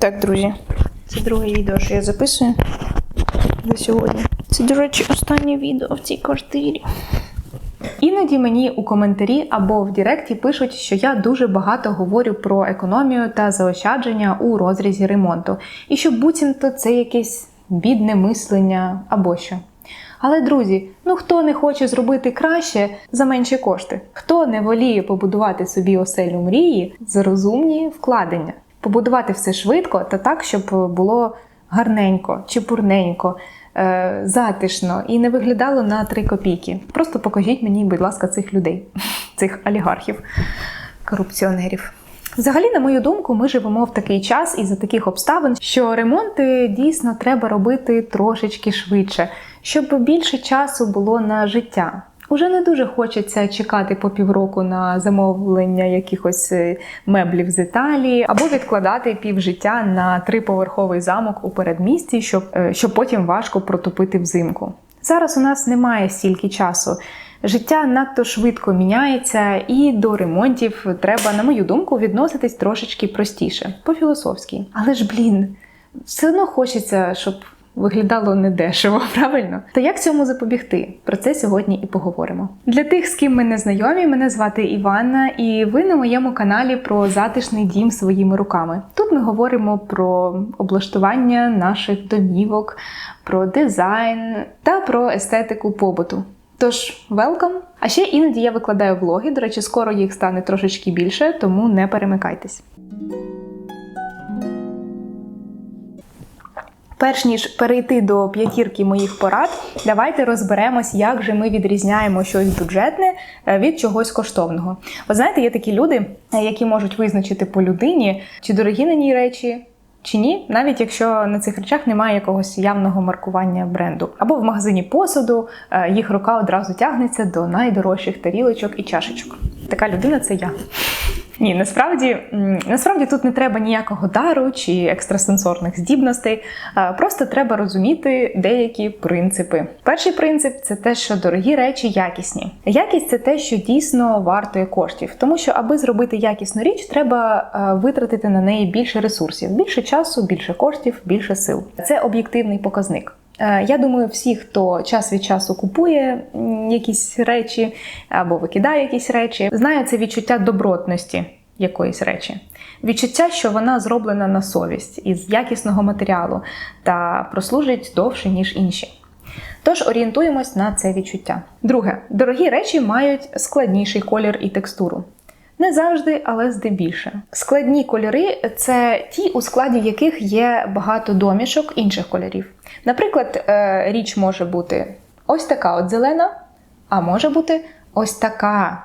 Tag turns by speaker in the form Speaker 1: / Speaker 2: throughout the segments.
Speaker 1: Так, друзі, це друге відео, що я записую за сьогодні. Це, до речі, останнє відео в цій квартирі. Іноді мені у коментарі або в Директі пишуть, що я дуже багато говорю про економію та заощадження у розрізі ремонту, і що буцімто це якесь бідне мислення або що. Але, друзі, ну хто не хоче зробити краще за менші кошти? Хто не воліє побудувати собі оселю мрії за розумні вкладення? Побудувати все швидко та так, щоб було гарненько, чепурненько, е, затишно і не виглядало на 3 копійки. Просто покажіть мені, будь ласка, цих людей, цих олігархів, корупціонерів. Взагалі, на мою думку, ми живемо в такий час і за таких обставин, що ремонти дійсно треба робити трошечки швидше, щоб більше часу було на життя. Уже не дуже хочеться чекати по півроку на замовлення якихось е, меблів з Італії, або відкладати півжиття на триповерховий замок у передмісті, щоб, е, щоб потім важко протопити взимку. Зараз у нас немає стільки часу. Життя надто швидко міняється, і до ремонтів треба, на мою думку, відноситись трошечки простіше, по-філософськи. Але ж, блін, все одно хочеться, щоб виглядало недешево, правильно? То як цьому запобігти? Про це сьогодні і поговоримо. Для тих, з ким ми не знайомі, мене звати Іванна, і ви на моєму каналі про затишний дім своїми руками. Тут ми говоримо про облаштування наших домівок, про дизайн та про естетику побуту. Тож, велкам! А ще іноді я викладаю влоги. До речі, скоро їх стане трошечки більше, тому не перемикайтесь. Перш ніж перейти до п'ятірки моїх порад, давайте розберемось, як же ми відрізняємо щось бюджетне е, від чогось коштовного. Ви знаєте, є такі люди, е, які можуть визначити по людині, чи дорогі на ній речі. Чи ні, навіть якщо на цих речах немає якогось явного маркування бренду, або в магазині посуду е, їх рука одразу тягнеться до найдорожчих тарілочок і чашечок. Така людина це я. Ні, насправді насправді тут не треба ніякого дару чи екстрасенсорних здібностей. Просто треба розуміти деякі принципи. Перший принцип це те, що дорогі речі якісні. Якість це те, що дійсно вартує коштів, тому що аби зробити якісну річ, треба витратити на неї більше ресурсів, більше часу, більше коштів, більше сил. Це об'єктивний показник. Е, Я думаю, всі, хто час від часу купує якісь речі або викидає якісь речі, знають це відчуття добротності якоїсь речі. Відчуття, що вона зроблена на совість із якісного матеріалу та прослужить довше, ніж інші. Тож орієнтуємось на це відчуття. Друге, дорогі речі мають складніший колір і текстуру. Не завжди, але здебільше. Складні кольори це ті, у складі яких є багато домішок інших кольорів. Наприклад, е, річ може бути ось така от зелена, а може бути ось така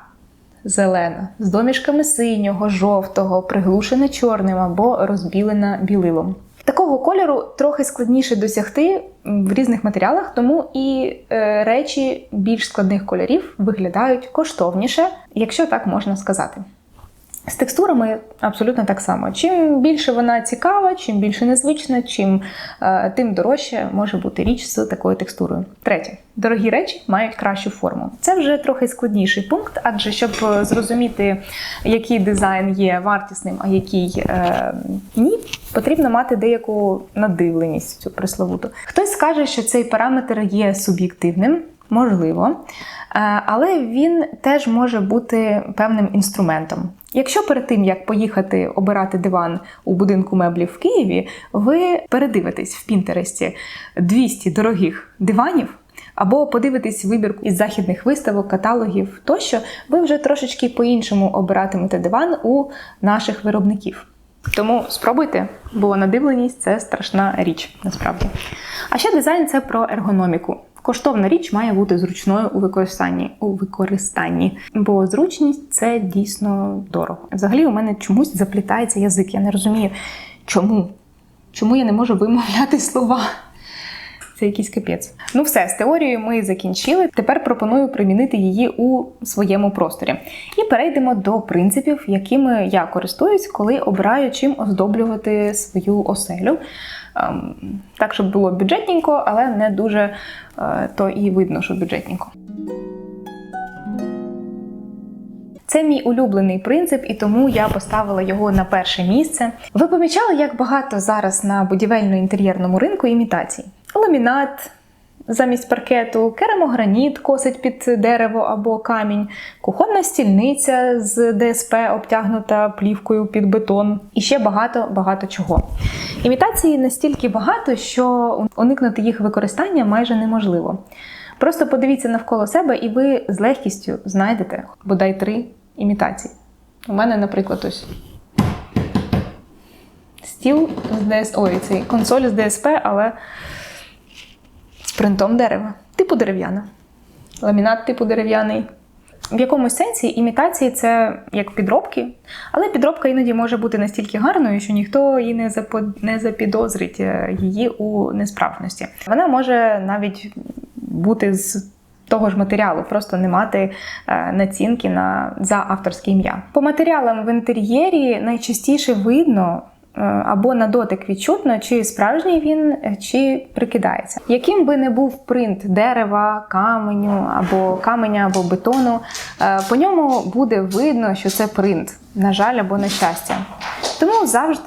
Speaker 1: зелена, з домішками синього, жовтого, приглушена чорним або розбілена білилом. Такого кольору трохи складніше досягти в різних матеріалах, тому і е, речі більш складних кольорів виглядають коштовніше, якщо так можна сказати. З текстурами абсолютно так само. Чим більше вона цікава, чим більше незвична, чим е, тим дорожче може бути річ з такою текстурою. Третє, дорогі речі мають кращу форму. Це вже трохи складніший пункт, адже щоб е, зрозуміти, який дизайн є вартісним, а який е, ні, потрібно мати деяку надивленість цю пресловуту. Хтось скаже, що цей параметр є суб'єктивним. Можливо, Е, але він теж може бути певним інструментом. Якщо перед тим як поїхати обирати диван у будинку меблів в Києві, ви передивитесь в Пінтересті 200 дорогих диванів. Або подивитись вибір із західних виставок, каталогів тощо, ви вже трошечки по-іншому обиратимете диван у наших виробників. Тому спробуйте, бо надивленість це страшна річ насправді. А ще дизайн це про ергономіку. Коштовна річ має бути зручною у використанні, у використанні, бо зручність це дійсно дорого. Взагалі, у мене чомусь заплітається язик. Я не розумію, чому. Чому я не можу вимовляти слова? Це якийсь капець. Ну все, з теорією ми закінчили. Тепер пропоную примінити її у своєму просторі. І перейдемо до принципів, якими я користуюсь, коли обираю чим оздоблювати свою оселю. Ем, так, щоб було бюджетненько, але не дуже е, то і видно, що бюджетненько. Це мій улюблений принцип, і тому я поставила його на перше місце. Ви помічали, як багато зараз на будівельно-інтер'єрному ринку імітацій? Ламінат. Замість паркету керамограніт косить під дерево або камінь, кухонна стільниця з ДСП обтягнута плівкою під бетон і ще багато-багато чого. Імітації настільки багато, що уникнути їх використання майже неможливо. Просто подивіться навколо себе, і ви з легкістю знайдете бодай три імітації. У мене, наприклад, ось стіл з ДСП, ой, цей консоль з ДСП, але принтом дерева, типу дерев'яна. Ламінат типу дерев'яний. В якомусь сенсі імітації це як підробки, але підробка іноді може бути настільки гарною, що ніхто її не запо... не запідозрить е, її у несправності. Вона може навіть бути з того ж матеріалу, просто не мати е, націнки на за авторське ім'я. По матеріалам в інтер'єрі найчастіше видно. Е, або на дотик відчутно, чи справжній він, е, чи прикидається. Яким би не був принт дерева, каменю, або каменя, або бетону, е, по ньому буде видно, що це принт, на жаль, або на щастя. Тому завжди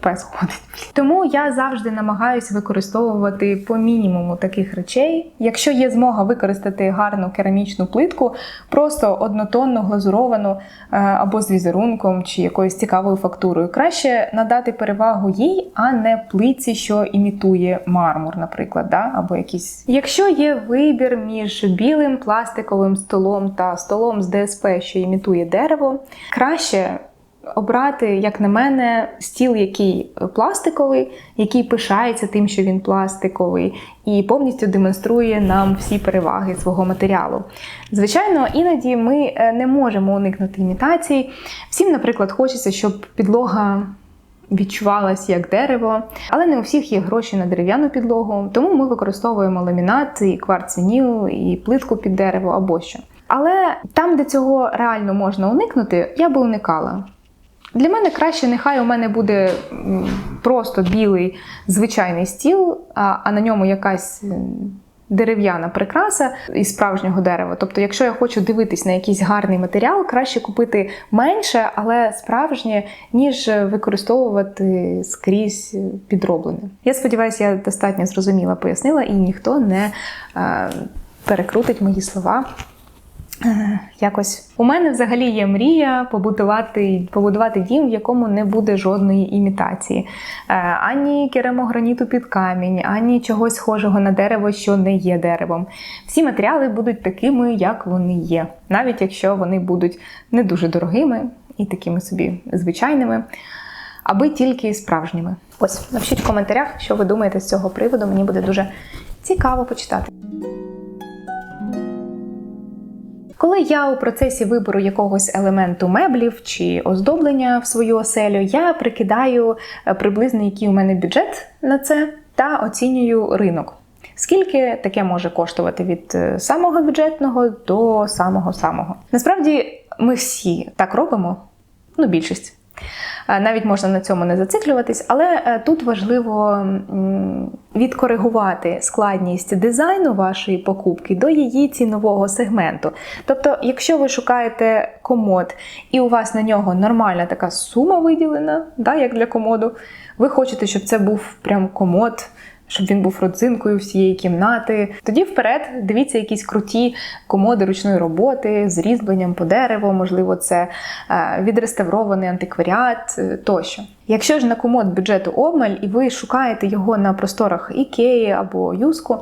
Speaker 1: пес ходить. Тому я завжди намагаюся використовувати по мінімуму таких речей. Якщо є змога використати гарну керамічну плитку, просто однотонну, глазуровану е, або з візерунком чи якоюсь цікавою фактурою, краще надати перевагу їй, а не плитці, що імітує мармур, наприклад, да? або якісь. Якщо є вибір між білим пластиковим столом та столом з ДСП, що імітує дерево, краще обрати, як на мене, стіл, який пластиковий, який пишається тим, що він пластиковий, і повністю демонструє нам всі переваги свого матеріалу. Звичайно, іноді ми е, не можемо уникнути імітацій. Всім, наприклад, хочеться, щоб підлога. Відчувалась як дерево, але не у всіх є гроші на дерев'яну підлогу, тому ми використовуємо ламінат, і кварцвініл, і плитку під дерево або що. Але там, де цього реально можна уникнути, я би уникала. Для мене краще, нехай у мене буде просто білий звичайний стіл, а на ньому якась дерев'яна прикраса із справжнього дерева. Тобто, якщо я хочу дивитись на якийсь гарний матеріал, краще купити менше, але справжнє, ніж використовувати скрізь підроблене. Я сподіваюся, я достатньо зрозуміла пояснила, і ніхто не е, перекрутить мої слова. Якось у мене взагалі є мрія побудувати побудувати дім, в якому не буде жодної імітації, е, ані керамограніту під камінь, ані чогось схожого на дерево, що не є деревом. Всі матеріали будуть такими, як вони є, навіть якщо вони будуть не дуже дорогими і такими собі звичайними, аби тільки справжніми. Ось напишіть в коментарях, що ви думаєте з цього приводу. Мені буде дуже цікаво почитати. Коли я у процесі вибору якогось елементу меблів чи оздоблення в свою оселю, я прикидаю е, приблизно який у мене бюджет на це та оцінюю ринок. Скільки таке може коштувати від е, самого бюджетного до самого самого? Насправді ми всі так робимо, ну більшість. Е, навіть можна на цьому не зациклюватись, але е, тут важливо відкоригувати складність дизайну вашої покупки до її цінового сегменту. Тобто, якщо ви шукаєте комод і у вас на нього нормальна така сума виділена, да, як для комоду, ви хочете, щоб це був прям комод щоб він був родзинкою всієї кімнати. Тоді вперед дивіться якісь круті комоди ручної роботи з різьбленням по дереву, можливо, це е, відреставрований антикваріат е, тощо. Якщо ж на комод бюджету обмаль, і ви шукаєте його на просторах Ікеї або Юску,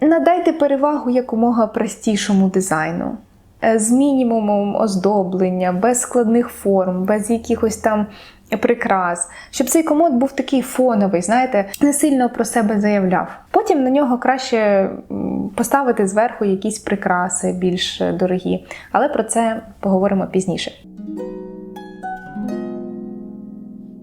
Speaker 1: надайте перевагу якомога простішому дизайну. Е, з мінімумом оздоблення, без складних форм, без якихось там прикрас, щоб цей комод був такий фоновий, знаєте, не сильно про себе заявляв. Потім на нього краще поставити зверху якісь прикраси більш дорогі, але про це поговоримо пізніше.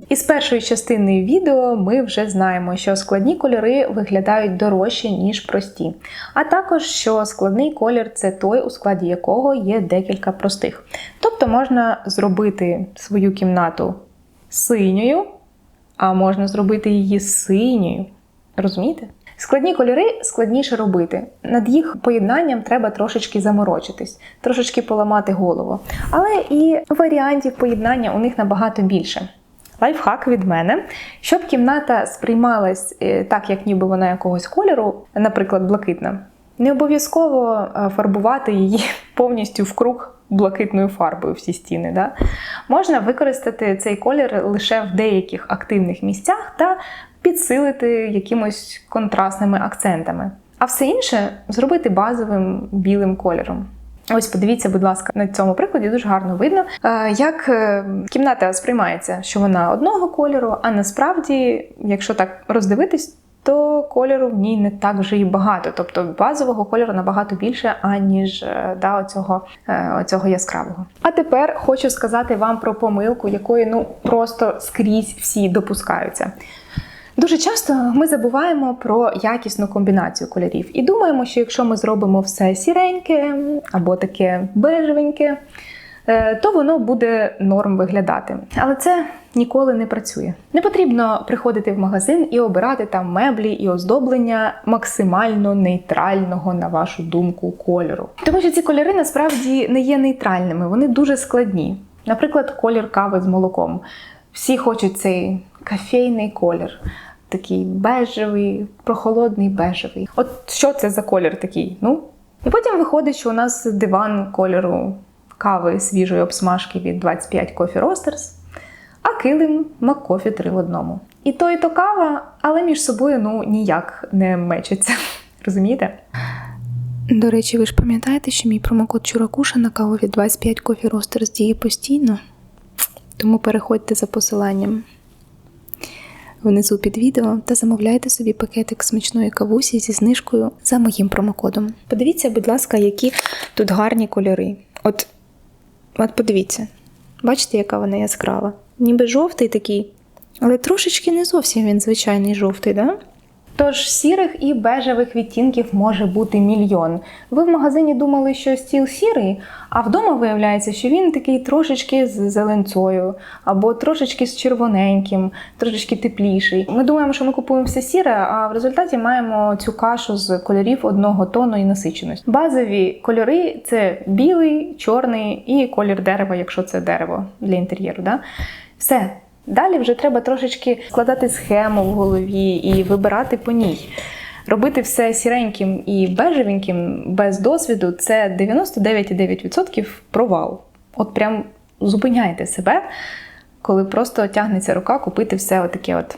Speaker 1: Із першої частини відео ми вже знаємо, що складні кольори виглядають дорожче, ніж прості. А також, що складний колір це той, у складі якого є декілька простих. Тобто можна зробити свою кімнату синьою, а можна зробити її синьою. Розумієте? Складні кольори складніше робити. Над їх поєднанням треба трошечки заморочитись, трошечки поламати голову. Але і варіантів поєднання у них набагато більше. Лайфхак від мене, щоб кімната сприймалась е, так, як ніби вона якогось кольору, наприклад, блакитна. Не обов'язково е, фарбувати її повністю в круг блакитною фарбою всі стіни. Да? Можна використати цей колір лише в деяких активних місцях та підсилити якимось контрастними акцентами. А все інше зробити базовим білим кольором. Ось подивіться, будь ласка, на цьому прикладі дуже гарно видно, е, як е, кімната сприймається, що вона одного кольору, а насправді, якщо так роздивитись, то кольору в ній не так вже і багато. Тобто базового кольору набагато більше, аніж е, да, оцього, оцього яскравого. А тепер хочу сказати вам про помилку, якої ну просто скрізь всі допускаються. Дуже часто ми забуваємо про якісну комбінацію кольорів і думаємо, що якщо ми зробимо все сіреньке або таке бежевеньке, е, то воно буде норм виглядати. Але це ніколи не працює. Не потрібно приходити в магазин і обирати там меблі і оздоблення максимально нейтрального, на вашу думку, кольору. Тому що ці кольори насправді не є нейтральними, вони дуже складні. Наприклад, колір кави з молоком. Всі хочуть цей кофейний колір такий бежевий, прохолодний бежевий. От що це за колір такий? Ну. І потім виходить, що у нас диван кольору кави свіжої обсмажки від 25 Coffee Roasters, а килим McCoffee 3 в одному. І то, і то кава, але між собою ну ніяк не мечеться. Розумієте?
Speaker 2: До речі, ви ж пам'ятаєте, що мій промокод Чуракуша на каву від 25 Coffee Roasters діє постійно? Тому переходьте за посиланням внизу під відео та замовляйте собі пакетик смачної кавусі зі знижкою за моїм промокодом. Подивіться, будь ласка, які тут гарні кольори. От, от подивіться, бачите, яка вона яскрава? Ніби жовтий такий, але трошечки не зовсім він звичайний жовтий, да?
Speaker 1: Тож сірих і бежевих відтінків може бути мільйон. Ви в магазині думали, що стіл сірий, а вдома виявляється, що він такий трошечки з зеленцою, або трошечки з червоненьким, трошечки тепліший. Ми думаємо, що ми купуємо все сіре, а в результаті маємо цю кашу з кольорів одного тону і насиченості. Базові кольори це білий, чорний і колір дерева, якщо це дерево для інтер'єру. Да? Все. Далі вже треба трошечки складати схему в голові і вибирати по ній. Робити все сіреньким і бежевеньким без досвіду це 99,9% провал. От прям зупиняйте себе, коли просто тягнеться рука купити все отаке от.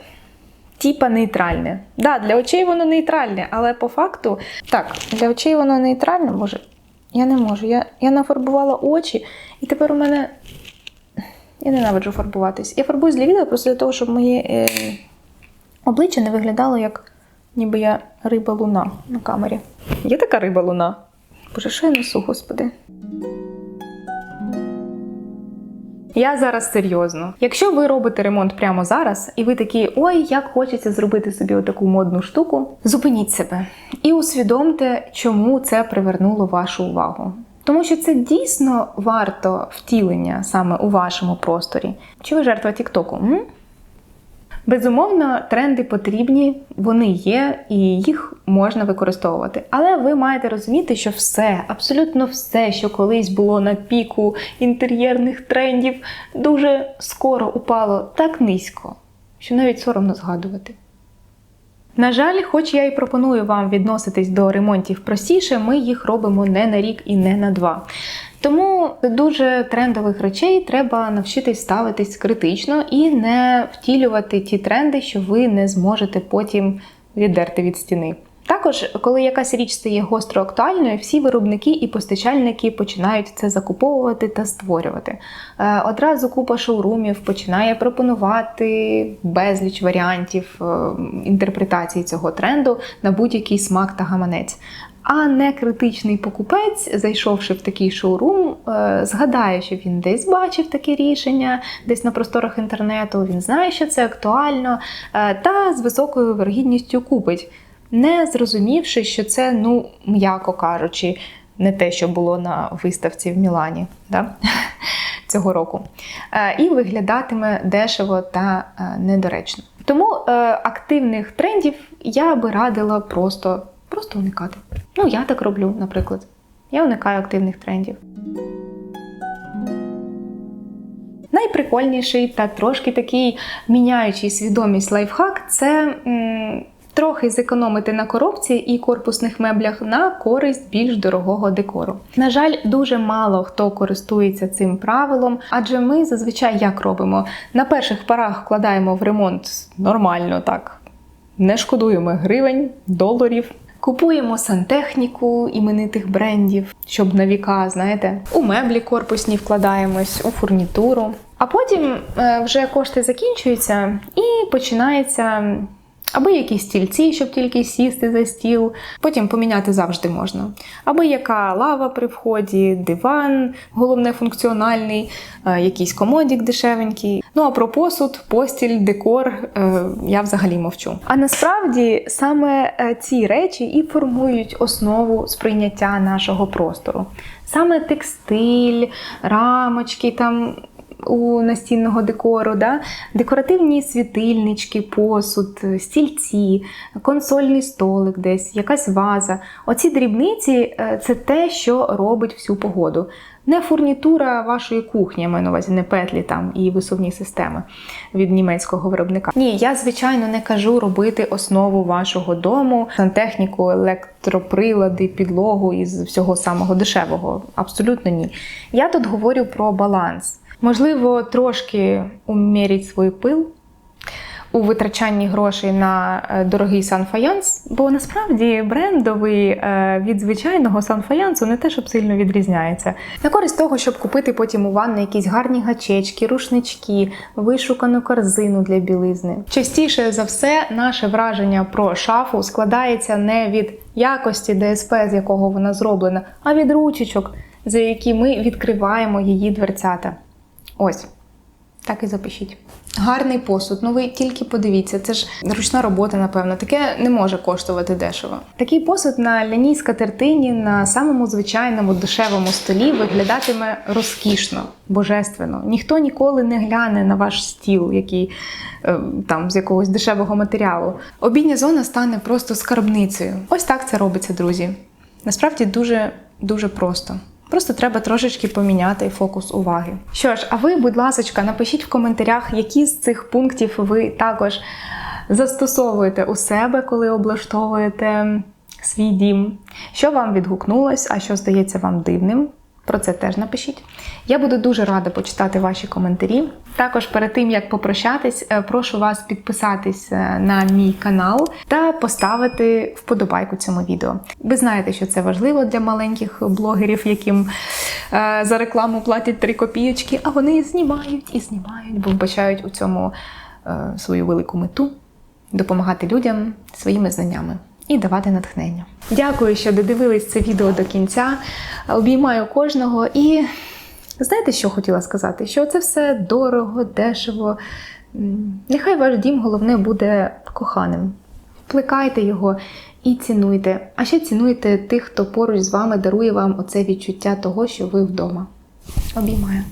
Speaker 1: Тіпа нейтральне. Да, для очей воно нейтральне, але по факту. Так, для очей воно нейтральне, може. Я не можу. Я я нафарбувала очі, і тепер у мене я ненавиджу фарбуватись. Я фарбуюсь для відео просто для того, щоб моє е, обличчя не виглядало як ніби я риба луна на камері. Є така риба луна? Боже, що я несу, господи. Я зараз серйозно. Якщо ви робите ремонт прямо зараз, і ви такі, ой, як хочеться зробити собі отаку модну штуку, зупиніть себе і усвідомте, чому це привернуло вашу увагу. Тому що це дійсно варто втілення саме у вашому просторі. Чи ви жертва Тіктоку? Безумовно, тренди потрібні, вони є, і їх можна використовувати. Але ви маєте розуміти, що все, абсолютно все, що колись було на піку інтер'єрних трендів, дуже скоро упало так низько, що навіть соромно згадувати. На жаль, хоч я і пропоную вам відноситись до ремонтів простіше, ми їх робимо не на рік і не на два. Тому дуже трендових речей треба навчитись ставитись критично і не втілювати ті тренди, що ви не зможете потім віддерти від стіни. Також, коли якась річ стає гостро актуальною, всі виробники і постачальники починають це закуповувати та створювати. Е, одразу купа шоурумів починає пропонувати безліч варіантів е, інтерпретації цього тренду на будь-який смак та гаманець. А не критичний покупець, зайшовши в такий шоурум, е, згадає, що він десь бачив таке рішення, десь на просторах інтернету, він знає, що це актуально, та з високою вергідністю купить не зрозумівши, що це, ну, м'яко кажучи, не те, що було на виставці в Мілані да? цього року. Е, і виглядатиме дешево та е, недоречно. Тому е, активних трендів я би радила просто, просто уникати. Ну, я так роблю, наприклад. Я уникаю активних трендів. Найприкольніший та трошки такий міняючий свідомість лайфхак це трохи зекономити на коробці і корпусних меблях на користь більш дорогого декору. На жаль, дуже мало хто користується цим правилом, адже ми зазвичай як робимо? На перших порах вкладаємо в ремонт нормально так. Не шкодуємо гривень, доларів. Купуємо сантехніку іменитих брендів, щоб на віка, знаєте, у меблі корпусні вкладаємось, у фурнітуру. А потім е, вже кошти закінчуються і починається. Аби якісь стільці, щоб тільки сісти за стіл, потім поміняти завжди можна. Аби яка лава при вході, диван, головне функціональний, е, якийсь комодік дешевенький. Ну а про посуд, постіль, декор е, я взагалі мовчу. А насправді саме е, ці речі і формують основу сприйняття нашого простору. Саме текстиль, рамочки там у настінного декору, да? декоративні світильнички, посуд, стільці, консольний столик десь, якась ваза. Оці дрібниці е, це те, що робить всю погоду. Не фурнітура вашої кухні, я маю на увазі, не петлі там і висувні системи від німецького виробника. Ні, я звичайно не кажу робити основу вашого дому, сантехніку, електроприлади, підлогу із всього самого дешевого. Абсолютно ні. Я тут говорю про баланс. Можливо, трошки уміріть свій пил у витрачанні грошей на е, дорогий санфаянс, бо насправді брендовий е, від звичайного санфаянсу не те, щоб сильно відрізняється. На користь того, щоб купити потім у ванни якісь гарні гачечки, рушнички, вишукану корзину для білизни. Частіше за все, наше враження про шафу складається не від якості ДСП, з якого вона зроблена, а від ручечок, за які ми відкриваємо її дверцята. Ось. Так і запишіть. Гарний посуд. Ну ви тільки подивіться, це ж ручна робота, напевно. Таке не може коштувати дешево. Такий посуд на ляній скатертині на самому звичайному дешевому столі виглядатиме розкішно, божественно. Ніхто ніколи не гляне на ваш стіл, який е, там з якогось дешевого матеріалу. Обідня зона стане просто скарбницею. Ось так це робиться, друзі. Насправді дуже дуже просто. Просто треба трошечки поміняти фокус уваги. Що ж, а ви, будь ласка, напишіть в коментарях, які з цих пунктів ви також застосовуєте у себе, коли облаштовуєте свій дім. Що вам відгукнулось, а що здається вам дивним. Про це теж напишіть. Я буду дуже рада почитати ваші коментарі. Також перед тим як попрощатись, е, прошу вас підписатись е, на мій канал та поставити вподобайку цьому відео. Ви знаєте, що це важливо для маленьких блогерів, яким е, за рекламу платять 3 копійочки, а вони знімають і знімають, бо вбачають у цьому свою велику мету допомагати людям своїми знаннями і давати натхнення. Дякую, що додивились це відео до кінця. Обіймаю кожного і знаєте, що хотіла сказати? Що це все дорого, дешево. Нехай ваш дім головне буде коханим. Вплекайте його і цінуйте. А ще цінуйте тих, хто поруч з вами дарує вам оце відчуття того, що ви вдома. Обіймаю.